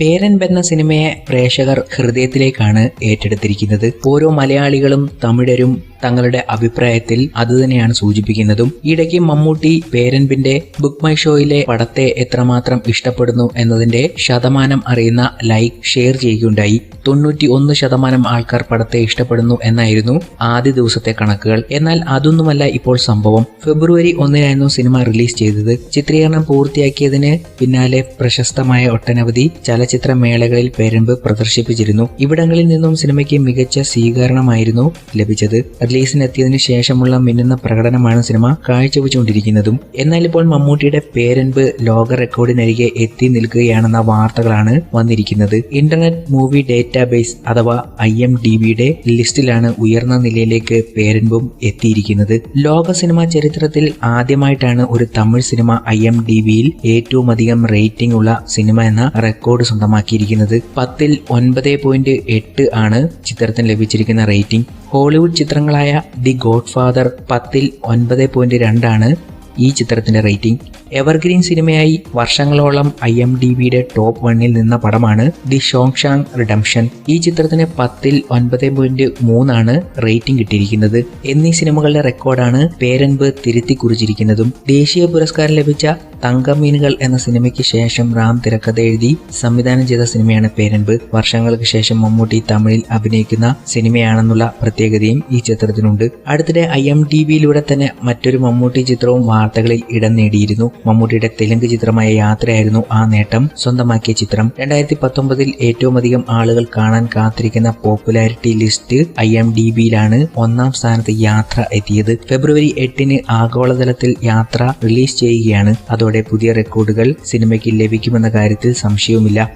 പേരൻ എന്ന സിനിമയെ പ്രേക്ഷകർ ഹൃദയത്തിലേക്കാണ് ഏറ്റെടുത്തിരിക്കുന്നത്. ഓരോ മലയാളികളും തമിഴരും തങ്ങളുടെ അഭിപ്രായത്തിൽ അതുതന്നെയാണ് സൂചിപ്പിക്കുന്നതും. ഇടയ്ക്ക് മമ്മൂട്ടി പേരൻപിന്റെ ബുക്ക് മൈ ഷോയിലെ പടത്തെ എത്രമാത്രം ഇഷ്ടപ്പെടുന്നു എന്നതിന്റെ ശതമാനം അറിയുന്ന ലൈക്ക് ഷെയർ ചെയ്യുകയുണ്ടായി. തൊണ്ണൂറ്റി ഒന്ന് ശതമാനം ആൾക്കാർ പടത്തെ ഇഷ്ടപ്പെടുന്നു എന്നായിരുന്നു ആദ്യ ദിവസത്തെ കണക്കുകൾ. എന്നാൽ അതൊന്നുമല്ല ഇപ്പോൾ സംഭവം. ഫെബ്രുവരി ഒന്നിനായിരുന്നു സിനിമ റിലീസ് ചെയ്തത്. ചിത്രീകരണം പൂർത്തിയാക്കിയതിന് പിന്നാലെ പ്രശസ്തമായ ഒട്ടനവധി ചലച്ചിത്ര മേളകളിൽ പേരൻപ് പ്രദർശിപ്പിച്ചിരുന്നു. ഇവിടങ്ങളിൽ നിന്നും സിനിമയ്ക്ക് മികച്ച സ്വീകരണമായിരുന്നു ലഭിച്ചത്. റിലീസിനെത്തിയതിനു ശേഷമുള്ള മിന്നുന്ന പ്രകടനമാണ് സിനിമ കാഴ്ചവെച്ചുകൊണ്ടിരിക്കുന്നതും. എന്നാൽ ഇപ്പോൾ മമ്മൂട്ടിയുടെ പേരൻപ് ലോക റെക്കോർഡിനരികെ എത്തി നിൽക്കുകയാണെന്ന വാർത്തകളാണ് വന്നിരിക്കുന്നത്. ഇന്റർനെറ്റ് മൂവി ഡേറ്റാബേസ് അഥവാ ഐ എം ഡി ബിയുടെ ലിസ്റ്റിലാണ് ഉയർന്ന നിലയിലേക്ക് പേരൻപും എത്തിയിരിക്കുന്നത്. ലോക സിനിമാ ചരിത്രത്തിൽ ആദ്യമായിട്ടാണ് ഒരു Tamil cinema I M D ബിയിൽ ഏറ്റവും അധികം റേറ്റിംഗ് ഉള്ള സിനിമ എന്ന റെക്കോർഡ് സ്വന്തമാക്കിയിരിക്കുന്നത്. പത്തിൽ ഒൻപത് പോയിന്റ് എട്ട് ആണ് ചിത്രത്തിന് ലഭിച്ചിരിക്കുന്ന റേറ്റിംഗ്. ഹോളിവുഡ് ചിത്രങ്ങളായ ദി ഗോഡ് ഫാദർ പത്തിൽ ഒൻപത് പോയിന്റ് രണ്ടാണ് ഈ ചിത്രത്തിന്റെ റേറ്റിംഗ്. എവർഗ്രീൻ സിനിമയായി വർഷങ്ങളോളം ഐ എം ഡി ബിയുടെ ടോപ്പ് വണ്ണിൽ നിന്ന പടമാണ് ദി ഷോങ്ഷാങ് റിഡംഷൻ ഈ ചിത്രത്തിന് പത്തിൽ ഒൻപത് പോയിന്റ് മൂന്നാണ് റേറ്റിംഗ് കിട്ടിയിരിക്കുന്നത്. എന്നീ സിനിമകളുടെ റെക്കോർഡാണ് പേരൻപ് തിരുത്തി കുറിച്ചിരിക്കുന്നതും ദേശീയ പുരസ്കാരം ലഭിച്ച തങ്കമീനുകൾ എന്ന സിനിമയ്ക്ക് ശേഷം റാം തിരക്കഥ എഴുതി സംവിധാനം ചെയ്ത സിനിമയാണ് പേരൻപ്. വർഷങ്ങൾക്ക് ശേഷം മമ്മൂട്ടി തമിഴിൽ അഭിനയിക്കുന്ന സിനിമയാണെന്നുള്ള പ്രത്യേകതയും ഈ ചിത്രത്തിനുണ്ട്. അടുത്തിടെ ഐ എം ടി വിയിലൂടെ തന്നെ മറ്റൊരു മമ്മൂട്ടി ചിത്രവും വാർത്തകളിൽ ഇടം നേടിയിരുന്നു. മമ്മൂട്ടിയുടെ തെലുങ്ക് ചിത്രമായ യാത്രയായിരുന്നു ആ നേട്ടം. സ്വന്തമാക്കിയ ചിത്രം. രണ്ടായിരത്തി പത്തൊമ്പതിൽ ഏറ്റവും അധികം ആളുകൾ കാണാൻ കാത്തിരിക്കുന്ന popularity list I M D ബിയിലാണ് ഒന്നാം സ്ഥാനത്ത് യാത്ര എത്തിയത്. ഫെബ്രുവരി എട്ടിന് ആഗോളതലത്തിൽ യാത്ര റിലീസ് ചെയ്യുകയാണ്. അതോടെ പുതിയ റെക്കോർഡുകൾ സിനിമയ്ക്ക് ലഭിക്കുമെന്ന കാര്യത്തിൽ സംശയവുമില്ല.